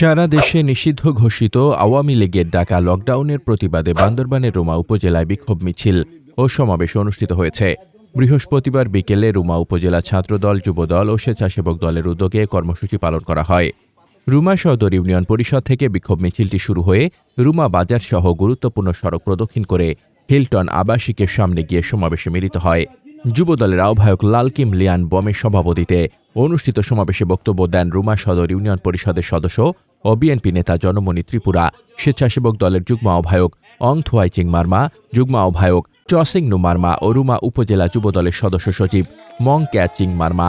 সারা দেশে নিষিদ্ধ ঘোষিত আওয়ামী লীগের ডাকা লকডাউনের প্রতিবাদে বান্দরবানের রুমা উপজেলায় বিক্ষোভ মিছিল ও সমাবেশ অনুষ্ঠিত হয়েছে। বৃহস্পতিবার বিকেলে রুমা উপজেলা ছাত্রদল, যুবদল ও স্বেচ্ছাসেবক দলের উদ্যোগে কর্মসূচি পালন করা হয়। রুমা সদর ইউনিয়ন পরিষদ থেকে বিক্ষোভ মিছিলটি শুরু হয়ে রুমা বাজার সহ গুরুত্বপূর্ণ সড়ক প্রদক্ষিণ করে হিলটন আবাসিকের সামনে গিয়ে সমাবেশে মিলিত হয়। যুবদলের আহ্বায়ক লালকিম লিয়ান বমের সভাপতিতে অনুষ্ঠিত সমাবেশে বক্তব্য দেন রুমা সদর ইউনিয়ন পরিষদের সদস্য ও বিএনপি নেতা জনমণি ত্রিপুরা, স্বেচ্ছাসেবক দলের যুগ্ম আহ্বায়ক অং থুয়াইচিং মার্মা, যুগ্ম আহ্বায়ক চসিং নু মার্মা ও রুমা উপজেলা যুবদলের সদস্য সচিব মং ক্যাচিং মার্মা।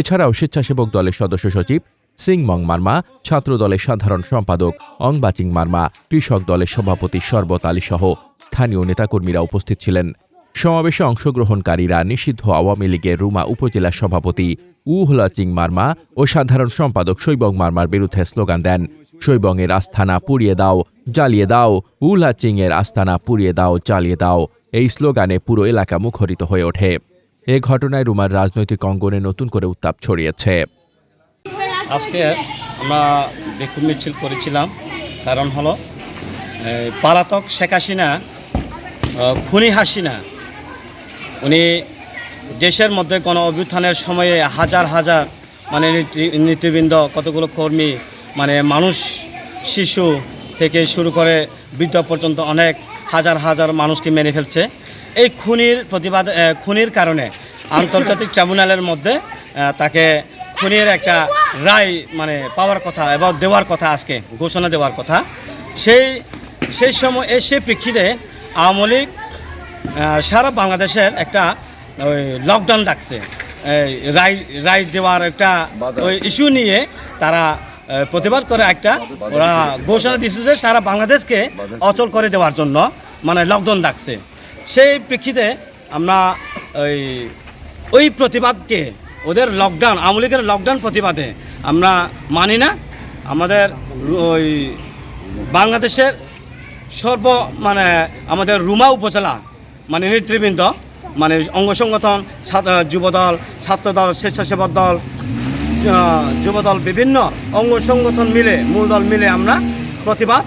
এছাড়াও স্বেচ্ছাসেবক দলের সদস্য সচিব সিং মং মার্মা, ছাত্র দলের সাধারণ সম্পাদক অং বাচিং মার্মা, কৃষক দলের সভাপতি শরবত আলী সহ স্থানীয় নেতাকর্মীরা উপস্থিত ছিলেন। সমাবেশে অংশগ্রহণকারীরা নিষিদ্ধ আওয়ামী লীগের রুমা উপজেলা সভাপতি উহলা চিং মার্মা ও সাধারণ সম্পাদক শৈবং মার্মার বিরুদ্ধে স্লোগান দেন। শৈবংয়ের আস্থানা পুড়িয়ে দাও, জ্বালিয়ে দাও এর আস্থানা পুড়িয়ে দাও, জ্বালিয়ে দাও। এই স্লোগানে পুরো এলাকা মুখরিত হয়ে ওঠে। এ ঘটনায় রুমার রাজনৈতিক অঙ্গনে নতুন করে উত্তাপ ছড়িয়েছে। আজকে আমরা বিক্ষোভ মিছিল করেছিলাম। কারণ হলো পালাতক শেখ হাসিনা খুনি হাসিনা, উনি দেশের মধ্যে কোনো অভ্যুত্থানের সময়ে হাজার হাজার মানে নীতি- নীতিবৃন্দ, কতগুলো কর্মী মানে মানুষ শিশু থেকে শুরু করে বৃদ্ধ পর্যন্ত অনেক হাজার হাজার মানুষকে মেরে ফেলছে। এই খুনির প্রতিবাদ খুনির কারণে আন্তর্জাতিক ট্রাইব্যুনালের মধ্যে তাকে খুনির একটা রায় মানে পাওয়ার কথা এবং দেওয়ার কথা আজকে ঘোষণা দেওয়ার কথা। সেই সেই সময় এই সেই প্রেক্ষিতে আওয়ামী লীগ সারা বাংলাদেশের একটা ওই লকডাউন ডাকছে। রায় রায় দেওয়ার একটা ওই ইস্যু নিয়ে তারা প্রতিবাদ করে একটা, ওরা ঘোষণা দিচ্ছে যে সারা বাংলাদেশকে অচল করে দেওয়ার জন্য মানে লকডাউন ডাকছে। সেই প্রেক্ষিতে আমরা ওই ওই প্রতিবাদকে, ওদের লকডাউন আওয়ামী লীগের লকডাউন প্রতিবাদে আমরা মানি না। আমাদের ওই বাংলাদেশের সর্ব মানে আমাদের রুমা উপজেলা মানে নেতৃবৃন্দ মানে অঙ্গ সংগঠন যুবদল, ছাত্রদল, স্বেচ্ছাসেবক দল যুবদল বিভিন্ন অঙ্গ সংগঠন মিলে মূল দল মিলে আমরা প্রতিবাদ